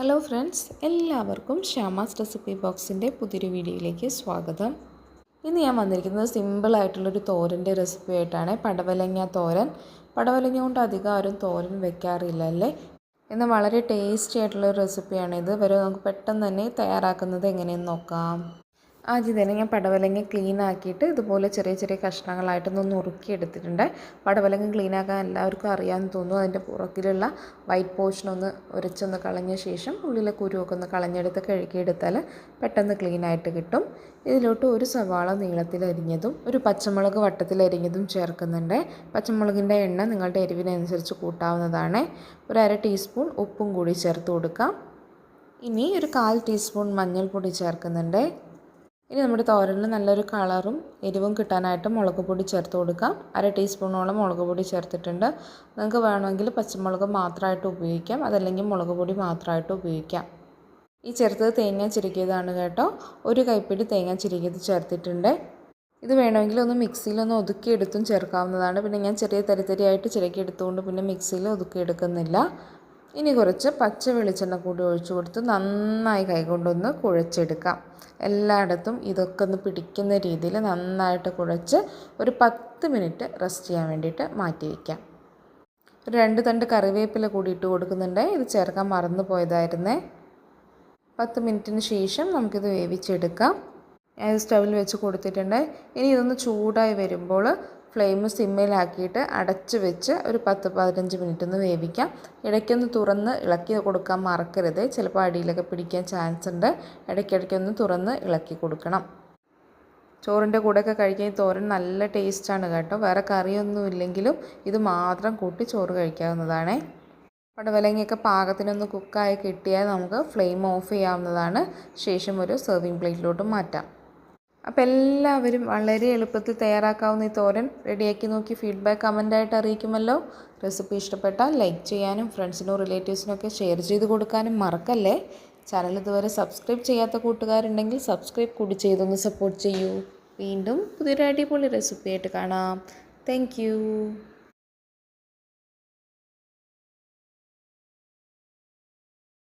Hello friends എല്ലാവർക്കും Shyama's recipe ബോക്സിന്റെ പുതിയൊരു വീഡിയോയിലേക്ക് സ്വാഗതം. ഇന്ന് ഞാൻ വന്നിരിക്കുന്നത് സിമ്പിളായിട്ടുള്ളൊരു തോരന്റെ റെസിപ്പി ആയിട്ടാണ്. പടവലങ്ങ തോരൻ. പടവലങ്ങ കൊണ്ട് അധികം ആരും തോരൻ വെക്കാറില്ല അല്ലേ? എന്നാൽ വളരെ ടേസ്റ്റി ആയിട്ടുള്ള ഒരു റെസിപ്പിയാണിത് വരെ നമുക്ക് പെട്ടെന്ന് തന്നെ തയ്യാറാക്കുന്നത് എങ്ങനെയെന്ന് നോക്കാം. ആദ്യം തന്നെ ഞാൻ പടവലങ്ങ ക്ലീൻ ആക്കിയിട്ട് ഇതുപോലെ ചെറിയ ചെറിയ കഷ്ണങ്ങളായിട്ടൊന്ന് നുറുക്കി എടുത്തിട്ടുണ്ട് പടവലങ്ങ ക്ലീൻ ആക്കാൻ എല്ലാവർക്കും അറിയാമെന്ന് തോന്നുന്നു. അതിന്റെ പുറകിലുള്ള വൈറ്റ് പോർഷൻ ഒന്ന് ഉരച്ചൊന്ന് കളഞ്ഞ ശേഷം ഉള്ളിലെ കുരുവൊക്കെ ഒന്ന് കളഞ്ഞെടുത്ത് കഴുകിയെടുത്താൽ പെട്ടെന്ന് ക്ലീൻ ആയിട്ട് കിട്ടും. ഇതിലോട്ട് ഒരു സവാള നീളത്തിൽ അരിഞ്ഞതും ഒരു പച്ചമുളക് വട്ടത്തിൽ അരിഞ്ഞതും ചേർക്കുന്നുണ്ട്. പച്ചമുളകിന്റെ എണ്ണ നിങ്ങളുടെ എരിവിനനുസരിച്ച് കൂട്ടാവുന്നതാണ്. ഒരു അര ടീസ്പൂൺ ഉപ്പും കൂടി ചേർത്ത് കൊടുക്കാം. ഇനി ഒരു കാൽ ടീസ്പൂൺ മഞ്ഞൾപ്പൊടി ചേർക്കുന്നുണ്ട്. ഇനി നമ്മുടെ തോരനിൽ നല്ലൊരു കളറും എരിവും കിട്ടാനായിട്ട് മുളക് പൊടി ചേർത്ത് കൊടുക്കാം. അര ടീസ്പൂണോളം മുളക് പൊടി ചേർത്തിട്ടുണ്ട്. നിങ്ങൾക്ക് വേണമെങ്കിൽ പച്ചമുളക് മാത്രമായിട്ട് ഉപയോഗിക്കാം. അതല്ലെങ്കിൽ മുളക് പൊടി മാത്രമായിട്ട് ഉപയോഗിക്കാം. ഈ ചേർത്തത് തേങ്ങ ചിരിക്കിയതാണ് കേട്ടോ. ഒരു കൈപ്പിടി തേങ്ങ ചിരിക്കിയത് ചേർത്തിട്ടുണ്ട്. ഇത് വേണമെങ്കിൽ ഒന്ന് മിക്സിയിലൊന്ന് ഒതുക്കിയെടുത്തും ചേർക്കാവുന്നതാണ്. പിന്നെ ഞാൻ ചെറിയ തരിതരിയായിട്ട് ചിരക്കി എടുത്തുകൊണ്ട് പിന്നെ മിക്സിയിൽ ഒതുക്കിയെടുക്കുന്നില്ല ഇനി കുറച്ച് പച്ച വെളിച്ചെണ്ണ കൂടി ഒഴിച്ചു കൊടുത്ത് നന്നായി കൈകൊണ്ടൊന്ന് കുഴച്ചെടുക്കാം. എല്ലായിടത്തും ഇതൊക്കെ ഒന്ന് പിടിക്കുന്ന രീതിയിൽ നന്നായിട്ട് കുഴച്ച് ഒരു പത്ത് മിനിറ്റ് റെസ്റ്റ് ചെയ്യാൻ വേണ്ടിയിട്ട് മാറ്റി വയ്ക്കാം. രണ്ട് തണ്ട് കറിവേപ്പില കൂടി ഇട്ട് കൊടുക്കുന്നുണ്ട്. ഇത് ചേർക്കാൻ മറന്നു പോയതായിരുന്നേ. പത്ത് മിനിറ്റിന് ശേഷം നമുക്കിത് വേവിച്ചെടുക്കാം. ഞാൻ സ്റ്റവിൽ വെച്ച് കൊടുത്തിട്ടുണ്ട്. ഇനി ഇതൊന്ന് ചൂടായി വരുമ്പോൾ ഫ്ലെയിം സിമ്മിലാക്കിയിട്ട് അടച്ച് വെച്ച് ഒരു പത്ത് പതിനഞ്ച് മിനിറ്റ് ഒന്ന് വേവിക്കാം. ഇടയ്ക്കൊന്ന് തുറന്ന് ഇളക്കി കൊടുക്കാൻ മറക്കരുത്. ചിലപ്പോൾ അടിയിലൊക്കെ പിടിക്കാൻ ചാൻസ് ഉണ്ട്. ഇടയ്ക്കിടയ്ക്കൊന്ന് തുറന്ന് ഇളക്കി കൊടുക്കണം. ചോറിന്റെ കൂടെയൊക്കെ കഴിക്കാൻ തോരൻ നല്ല ടേസ്റ്റാണ് കേട്ടോ. വേറെ കറിയൊന്നും ഇല്ലെങ്കിലും ഇത് മാത്രം കൂട്ടി ചോറ് കഴിക്കാവുന്നതാണ്. പടവലങ്ങയൊക്കെ പാകത്തിനൊന്ന് കുക്കായി കിട്ടിയാൽ നമുക്ക് ഫ്ലെയിം ഓഫ് ചെയ്യാവുന്നതാണ്. ശേഷം ഒരു സെർവിങ് പ്ലേറ്റിലോട്ട് മാറ്റാം. അപ്പോൾ എല്ലാവരും വളരെ എളുപ്പത്തിൽ തയ്യാറാക്കാവുന്ന ഈ തോരൻ റെഡിയാക്കി നോക്കി ഫീഡ്ബാക്ക് കമന്റായിട്ട് അറിയിക്കുമല്ലോ. റെസിപ്പി ഇഷ്ടപ്പെട്ടാൽ ലൈക്ക് ചെയ്യാനും ഫ്രണ്ട്സിനും റിലേറ്റീവ്സിനും ഒക്കെ ഷെയർ ചെയ്ത് കൊടുക്കാനും മറക്കല്ലേ? ചാനൽ ഇതുവരെ സബ്സ്ക്രൈബ് ചെയ്യാത്ത കൂട്ടുകാരുണ്ടെങ്കിൽ സബ്സ്ക്രൈബ് കൂടി ചെയ്തൊന്ന് സപ്പോർട്ട് ചെയ്യൂ. വീണ്ടും പുതിയൊരു അടിപൊളി റെസിപ്പി ആയിട്ട് കാണാം. താങ്ക്